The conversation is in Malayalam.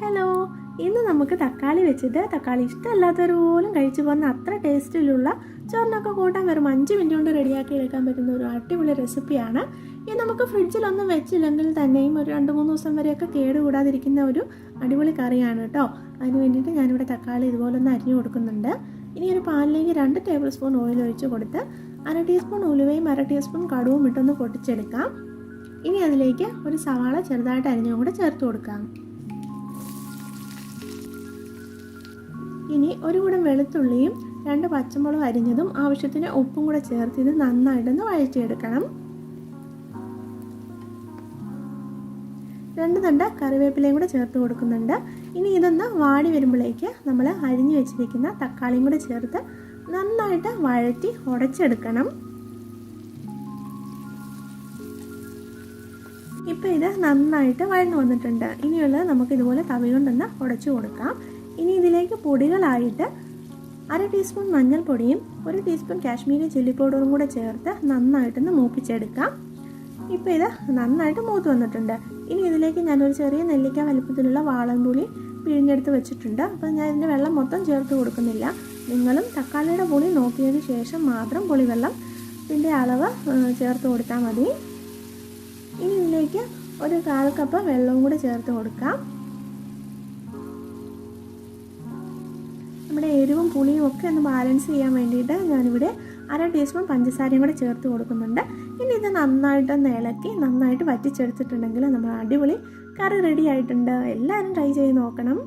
ഹലോ ഇന്ന് നമുക്ക് തക്കാളി വെച്ചിട്ട് തക്കാളി ഇഷ്ടമല്ലാത്തവർ പോലും കഴിച്ചു പോകുന്ന അത്ര ടേസ്റ്റിലുള്ള ചോറിനൊക്കെ കൂട്ടാൻ വെറും അഞ്ച് മിനിറ്റ് കൊണ്ട് റെഡിയാക്കി എടുക്കാൻ പറ്റുന്ന ഒരു അടിപൊളി റെസിപ്പിയാണ്. ഇത് നമുക്ക് ഫ്രിഡ്ജിലൊന്നും വെച്ചില്ലെങ്കിൽ തന്നെയും ഒരു രണ്ട് മൂന്ന് ദിവസം വരെയൊക്കെ കേടുകൂടാതിരിക്കുന്ന ഒരു അടിപൊളി കറിയാണ് കേട്ടോ. അതിന് വേണ്ടിയിട്ട് ഞാനിവിടെ തക്കാളി ഇതുപോലെ ഒന്ന് അരിഞ്ഞു കൊടുക്കുന്നുണ്ട്. ഇനി ഒരു പാനിലേക്ക് രണ്ട് ടേബിൾ സ്പൂൺ ഓയിൽ ഒഴിച്ച് കൊടുത്ത് അര ടീസ്പൂൺ ഉലുവയും അര ടീസ്പൂൺ കടുവും ഇട്ടൊന്ന് പൊട്ടിച്ചെടുക്കാം. ഇനി അതിലേക്ക് ഒരു സവാള ചെറുതായിട്ട് അരിഞ്ഞും കൂടെ ചേർത്ത് കൊടുക്കാം. ഒരു കൂടം വെളുത്തുള്ളിയും രണ്ട് പച്ചമുളക് അരിഞ്ഞതും ആവശ്യത്തിന് ഉപ്പും കൂടെ ചേർത്ത് ഇത് നന്നായിട്ടൊന്ന് വഴറ്റിയെടുക്കണം. രണ്ട് തണ്ട കറിവേപ്പിലയും കൂടെ ചേർത്ത് കൊടുക്കുന്നുണ്ട്. ഇനി ഇതൊന്ന് വാടി വരുമ്പോഴേക്ക് നമ്മൾ അരിഞ്ഞു വെച്ചിരിക്കുന്ന തക്കാളിയും കൂടെ ചേർത്ത് നന്നായിട്ട് വഴറ്റി ഉടച്ചെടുക്കണം. ഇപ്പോൾ ഇത് നന്നായിട്ട് വഴന്നു വന്നിട്ടുണ്ട്. ഇനിയുള്ളത് നമുക്ക് ഇതുപോലെ തവി കൊണ്ടൊന്ന് ഉടച്ചു കൊടുക്കാം. ഇനി ഇതിലേക്ക് പൊടികളായിട്ട് അര ടീസ്പൂൺ മഞ്ഞൾപ്പൊടിയും ഒരു ടീസ്പൂൺ കാശ്മീരി ചില്ലി പൗഡറും കൂടെ ചേർത്ത് നന്നായിട്ടൊന്ന് മൂപ്പിച്ചെടുക്കാം. ഇപ്പോൾ ഇത് നന്നായിട്ട് മൂത്ത് വന്നിട്ടുണ്ട്. ഇനി ഇതിലേക്ക് ഞാനൊരു ചെറിയ നെല്ലിക്ക വലിപ്പത്തിലുള്ള വാളൻപുളി പിഴിഞ്ഞെടുത്ത് വെച്ചിട്ടുണ്ട്. അപ്പോൾ ഞാൻ ഇതിന്റെ വെള്ളം മൊത്തം ചേർത്ത് കൊടുക്കുന്നില്ല. നിങ്ങളും തക്കാളിയുടെ പുളി നോക്കിയതിന് ശേഷം മാത്രം പുളിവെള്ളം ഇതിന്റെ അളവ് ചേർത്ത് കൊടുത്താൽ മതി. ഇനി ഇതിലേക്ക് ഒരു കാൽ കപ്പ് വെള്ളവും കൂടെ ചേർത്ത് കൊടുക്കാം. നമ്മുടെ എരിവും പുളിയും ഒക്കെ ഒന്ന് ബാലൻസ് ചെയ്യാൻ വേണ്ടിയിട്ട് ഞാനിവിടെ അര ടീസ്പൂൺ പഞ്ചസാരയും കൂടെ ചേർത്ത് കൊടുക്കുന്നുണ്ട്. ഇനി ഇത് നന്നായിട്ടൊന്ന് ഇളക്കി നന്നായിട്ട് വറ്റിച്ചെടുത്തിട്ടുണ്ടെങ്കിൽ നമ്മൾ അടിപൊളി കറി റെഡി ആയിട്ടുണ്ട്. എല്ലാവരും ട്രൈ ചെയ്ത് നോക്കണം.